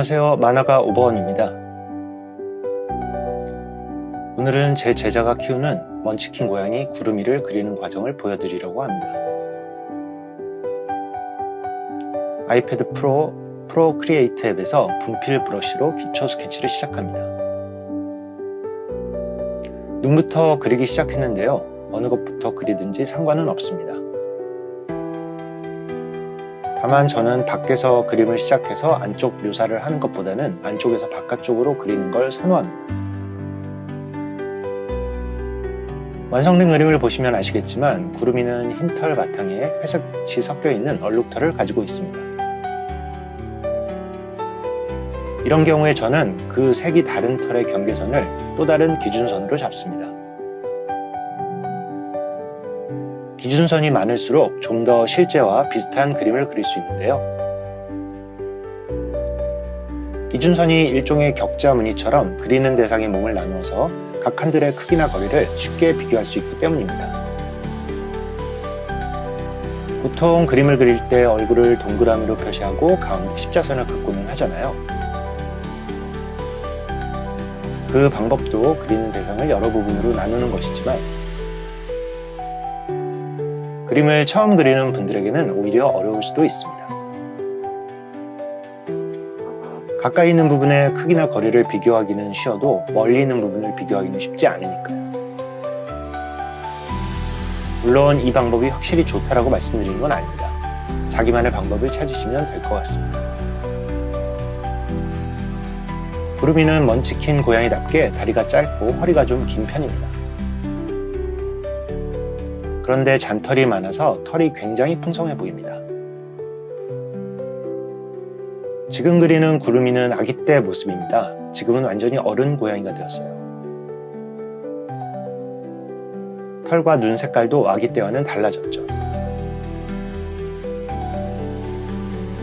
안녕하세요. 만화가 오버원입니다. 오늘은 제 제자가 키우는 먼치킨 고양이 구름이를 그리는 과정을 보여드리려고 합니다. 아이패드 프로 프로 크리에이트 앱에서 분필 브러쉬로 기초 스케치를 시작합니다. 눈부터 그리기 시작했는데요. 어느 것부터 그리든지 상관은 없습니다. 다만 저는 밖에서 그림을 시작해서 안쪽 묘사를 하는 것보다는 안쪽에서 바깥쪽으로 그리는 걸 선호합니다. 완성된 그림을 보시면 아시겠지만 구름이는 흰 털 바탕에 회색이 섞여 있는 얼룩털을 가지고 있습니다. 이런 경우에 저는 그 색이 다른 털의 경계선을 또 다른 기준선으로 잡습니다. 기준선이 많을수록 좀 더 실제와 비슷한 그림을 그릴 수 있는데요. 기준선이 일종의 격자 무늬처럼 그리는 대상의 몸을 나누어서 각 칸들의 크기나 거리를 쉽게 비교할 수 있기 때문입니다. 보통 그림을 그릴 때 얼굴을 동그라미로 표시하고 가운데 십자선을 긋고는 하잖아요. 그 방법도 그리는 대상을 여러 부분으로 나누는 것이지만 그림을 처음 그리는 분들에게는 오히려 어려울 수도 있습니다. 가까이 있는 부분의 크기나 거리를 비교하기는 쉬워도 멀리 있는 부분을 비교하기는 쉽지 않으니까요. 물론 이 방법이 확실히 좋다라고 말씀드리는 건 아닙니다. 자기만의 방법을 찾으시면 될 것 같습니다. 구름이는 먼치킨 고양이답게 다리가 짧고 허리가 좀 긴 편입니다. 그런데 잔털이 많아서 털이 굉장히 풍성해 보입니다. 지금 그리는 구름이는 아기 때 모습입니다. 지금은 완전히 어른 고양이가 되었어요. 털과 눈 색깔도 아기 때와는 달라졌죠.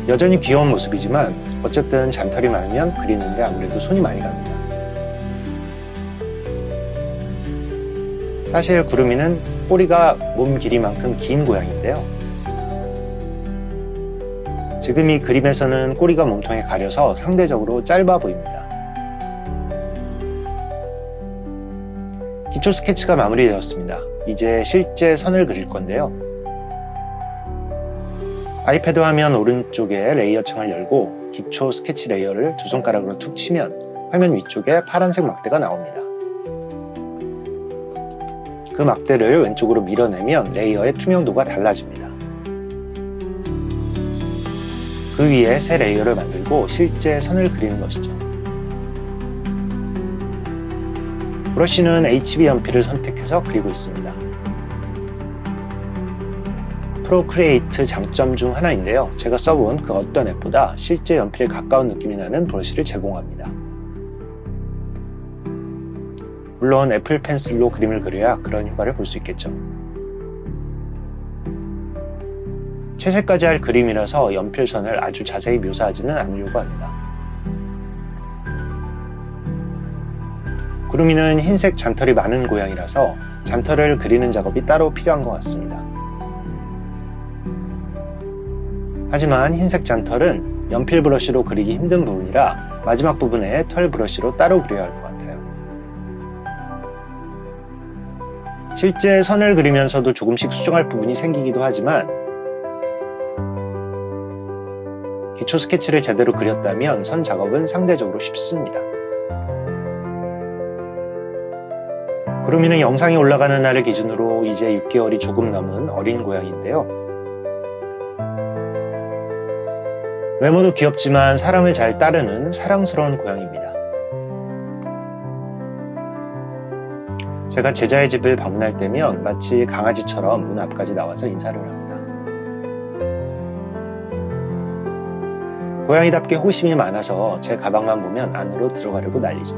여전히 귀여운 모습이지만 어쨌든 잔털이 많으면 그리는데 아무래도 손이 많이 갑니다. 사실 구름이는 꼬리가 몸 길이만큼 긴 고양인데요. 지금 이 그림에서는 꼬리가 몸통에 가려서 상대적으로 짧아 보입니다. 기초 스케치가 마무리되었습니다. 이제 실제 선을 그릴 건데요. 아이패드 화면 오른쪽에 레이어 창을 열고 기초 스케치 레이어를 두 손가락으로 툭 치면 화면 위쪽에 파란색 막대가 나옵니다. 그 막대를 왼쪽으로 밀어내면 레이어의 투명도가 달라집니다. 그 위에 새 레이어를 만들고 실제 선을 그리는 것이죠. 브러쉬는 HB 연필을 선택해서 그리고 있습니다. 프로크리에이트 장점 중 하나인데요. 제가 써본 그 어떤 앱보다 실제 연필에 가까운 느낌이 나는 브러쉬를 제공합니다. 물론 애플 펜슬로 그림을 그려야 그런 효과를 볼 수 있겠죠. 채색까지 할 그림이라서 연필선을 아주 자세히 묘사하지는 않으려고 합니다. 구름이는 흰색 잔털이 많은 고양이라서 잔털을 그리는 작업이 따로 필요한 것 같습니다. 하지만 흰색 잔털은 연필 브러쉬로 그리기 힘든 부분이라 마지막 부분에 털 브러쉬로 따로 그려야 할 것 같아요. 실제 선을 그리면서도 조금씩 수정할 부분이 생기기도 하지만 기초 스케치를 제대로 그렸다면 선 작업은 상대적으로 쉽습니다. 구름이는 영상이 올라가는 날을 기준으로 이제 6개월이 조금 넘은 어린 고양이인데요. 외모도 귀엽지만 사람을 잘 따르는 사랑스러운 고양이입니다. 제가 제자의 집을 방문할 때면 마치 강아지처럼 문 앞까지 나와서 인사를 합니다. 고양이답게 호심이 많아서 제 가방만 보면 안으로 들어가려고 난리죠.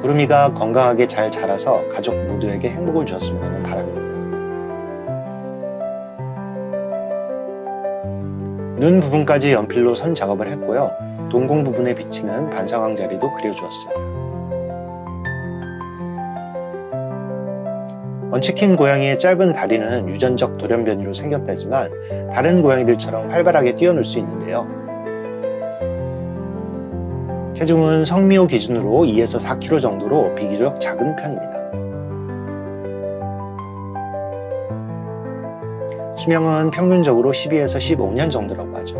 구름이가 건강하게 잘 자라서 가족 모두에게 행복을 주었으면 하는 바람입니다. 눈 부분까지 연필로 선 작업을 했고요. 동공 부분에 비치는 반사광 자리도 그려주었습니다. 먼치킨 고양이의 짧은 다리는 유전적 돌연변이로 생겼다지만 다른 고양이들처럼 활발하게 뛰어놀 수 있는데요. 체중은 성미호 기준으로 2에서 4kg 정도로 비교적 작은 편입니다. 수명은 평균적으로 12에서 15년 정도라고 하죠.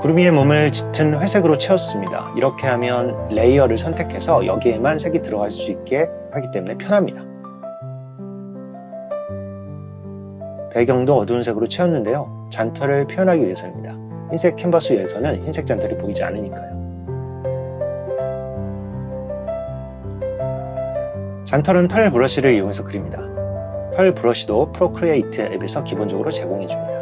구름이의 몸을 짙은 회색으로 채웠습니다. 이렇게 하면 레이어를 선택해서 여기에만 색이 들어갈 수 있게 하기 때문에 편합니다. 배경도 어두운 색으로 채웠는데요. 잔털을 표현하기 위해서입니다. 흰색 캔버스 위에서는 흰색 잔털이 보이지 않으니까요. 잔털은 털 브러쉬를 이용해서 그립니다. 털 브러쉬도 프로크리에이트 앱에서 기본적으로 제공해줍니다.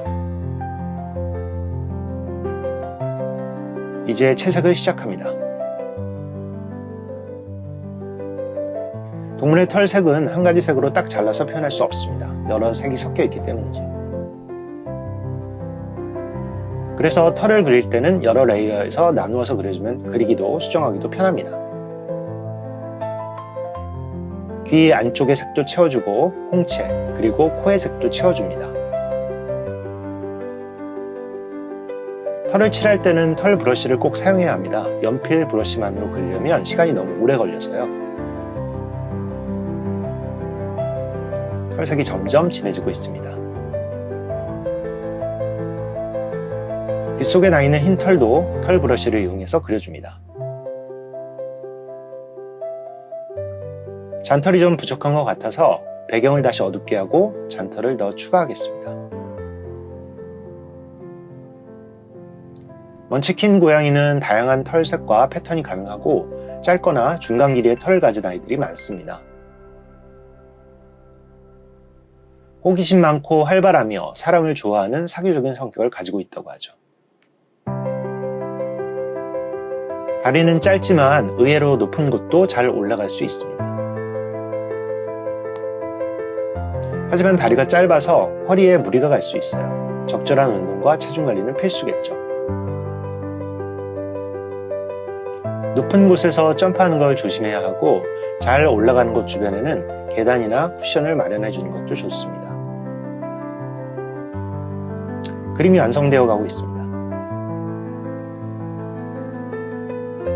이제 채색을 시작합니다. 동물의 털 색은 한 가지 색으로 딱 잘라서 표현할 수 없습니다. 여러 색이 섞여 있기 때문이죠. 그래서 털을 그릴 때는 여러 레이어에서 나누어서 그려주면 그리기도 수정하기도 편합니다. 귀 안쪽의 색도 채워주고 홍채 그리고 코의 색도 채워줍니다. 털을 칠할 때는 털 브러쉬를 꼭 사용해야 합니다. 연필 브러쉬만으로 그리려면 시간이 너무 오래 걸려서요. 털색이 점점 진해지고 있습니다. 빗속에 나 있는 흰 털도 털 브러쉬를 이용해서 그려줍니다. 잔털이 좀 부족한 것 같아서 배경을 다시 어둡게 하고 잔털을 더 추가하겠습니다. 먼치킨 고양이는 다양한 털색과 패턴이 가능하고 짧거나 중간 길이의 털을 가진 아이들이 많습니다. 호기심 많고 활발하며 사람을 좋아하는 사교적인 성격을 가지고 있다고 하죠. 다리는 짧지만 의외로 높은 곳도 잘 올라갈 수 있습니다. 하지만 다리가 짧아서 허리에 무리가 갈 수 있어요. 적절한 운동과 체중 관리는 필수겠죠. 높은 곳에서 점프하는 걸 조심해야 하고 잘 올라가는 곳 주변에는 계단이나 쿠션을 마련해 주는 것도 좋습니다. 그림이 완성되어 가고 있습니다.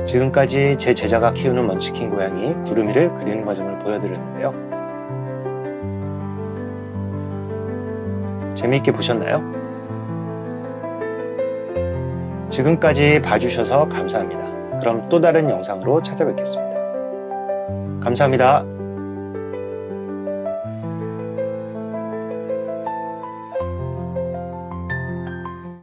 지금까지 제 제자가 키우는 먼치킨 고양이 구름이를 그리는 과정을 보여드렸는데요. 재미있게 보셨나요? 지금까지 봐주셔서 감사합니다. 그럼 또 다른 영상으로 찾아뵙겠습니다. 감사합니다.